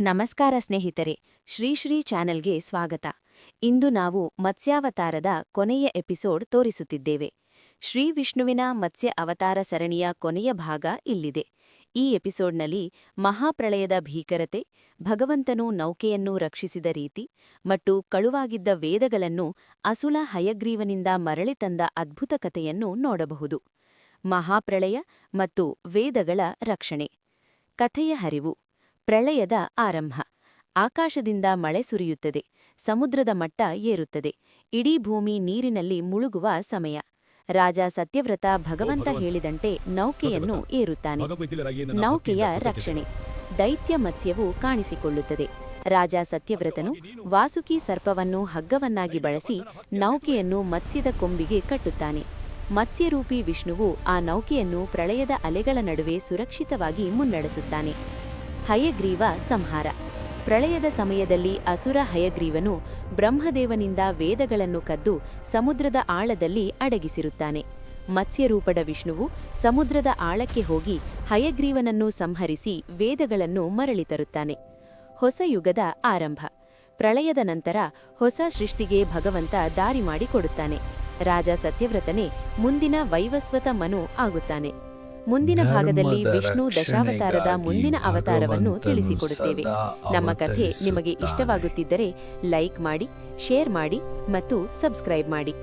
ನಮಸ್ಕಾರ ಸ್ನೇಹಿತರೆ, ಶ್ರೀ ಶ್ರೀ ಚಾನೆಲ್ಗೆ ಸ್ವಾಗತ. ಇಂದು ನಾವು ಮತ್ಸ್ಯಾವತಾರದ ಕೊನೆಯ ಎಪಿಸೋಡ್ ತೋರಿಸುತ್ತಿದ್ದೇವೆ. ಶ್ರೀ ವಿಷ್ಣುವಿನ ಮತ್ಸ್ಯ ಅವತಾರ ಸರಣಿಯ ಕೊನೆಯ ಭಾಗ ಇಲ್ಲಿದೆ. ಈ ಎಪಿಸೋಡ್ನಲ್ಲಿ ಮಹಾಪ್ರಳಯದ ಭೀಕರತೆ, ಭಗವಂತನು ನೌಕೆಯನ್ನು ರಕ್ಷಿಸಿದ ರೀತಿ ಮತ್ತು ಕಳುವಾಗಿದ್ದ ವೇದಗಳನ್ನು ಅಸುಲ ಹಯಗ್ರೀವನಿಂದ ಮರಳಿ ತಂದ ಅದ್ಭುತ ಕಥೆಯನ್ನು ನೋಡಬಹುದು. ಮಹಾಪ್ರಳಯ ಮತ್ತು ವೇದಗಳ ರಕ್ಷಣೆ. ಕಥೆಯ ಹರಿವು. ಪ್ರಳಯದ ಆರಂಭ. ಆಕಾಶದಿಂದ ಮಳೆ ಸುರಿಯುತ್ತದೆ ಸಮುದ್ರದ ಮಟ್ಟ ಏರುತ್ತದೆ ಇಡೀ ಭೂಮಿ ನೀರಿನಲ್ಲಿ ಮುಳುಗುವ ಸಮಯ. ರಾಜ ಸತ್ಯವ್ರತ ಭಗವಂತ ಹೇಳಿದಂತೆ ನೌಕೆಯನ್ನು ಏರುತ್ತಾನೆ. ನೌಕೆಯ ರಕ್ಷಣೆ ದೈತ್ಯ ಮತ್ಸ್ಯವು ಕಾಣಿಸಿಕೊಳ್ಳುತ್ತದೆ. ರಾಜ ಸತ್ಯವ್ರತನು ವಾಸುಕಿ ಸರ್ಪವನ್ನು ಹಗ್ಗವನ್ನಾಗಿ ಬಳಸಿ ನೌಕೆಯನ್ನು ಮತ್ಸ್ಯದ ಕೊಂಬಿಗೆ ಕಟ್ಟುತ್ತಾನೆ. ಮತ್ಸ್ಯರೂಪಿ ವಿಷ್ಣುವು ಆ ನೌಕೆಯನ್ನು ಪ್ರಳಯದ ಅಲೆಗಳ ನಡುವೆ ಸುರಕ್ಷಿತವಾಗಿ ಮುನ್ನಡೆಸುತ್ತಾನೆ. ಹಯಗ್ರೀವ ಸಂಹಾರ. ಪ್ರಳಯದ ಸಮಯದಲ್ಲಿ ಅಸುರ ಹಯಗ್ರೀವನು ಬ್ರಹ್ಮದೇವನಿಂದ ವೇದಗಳನ್ನು ಕದ್ದು ಸಮುದ್ರದ ಆಳದಲ್ಲಿ ಅಡಗಿಸಿರುತ್ತಾನೆ. ಮತ್ಸ್ಯರೂಪದ ವಿಷ್ಣುವು ಸಮುದ್ರದ ಆಳಕ್ಕೆ ಹೋಗಿ ಹಯಗ್ರೀವನನ್ನು ಸಂಹರಿಸಿ ವೇದಗಳನ್ನು ಮರಳಿ ತರುತ್ತಾನೆ. ಹೊಸ ಯುಗದ ಆರಂಭ. ಪ್ರಳಯದ ನಂತರ ಹೊಸ ಸೃಷ್ಟಿಗೆ ಭಗವಂತ ದಾರಿ ಮಾಡಿಕೊಡುತ್ತಾನೆ. ರಾಜ ಸತ್ಯವ್ರತನೇ ಮುಂದಿನ ವೈವಸ್ವತ ಮನು ಆಗುತ್ತಾನೆ. ಮುಂದಿನ ಭಾಗದಲ್ಲಿ ವಿಷ್ಣು ದಶಾವತಾರದ ಮುಂದಿನ ಅವತಾರವನ್ನು ತಿಳಿಸಿಕೊಡುತ್ತೇವೆ. ನಮ್ಮ ಕಥೆ ನಿಮಗೆ ಇಷ್ಟವಾಗುತ್ತಿದ್ದರೆ ಲೈಕ್ ಮಾಡಿ ಶೇರ್ ಮಾಡಿ ಮತ್ತು ಸಬ್ಸ್ಕ್ರೈಬ್ ಮಾಡಿ.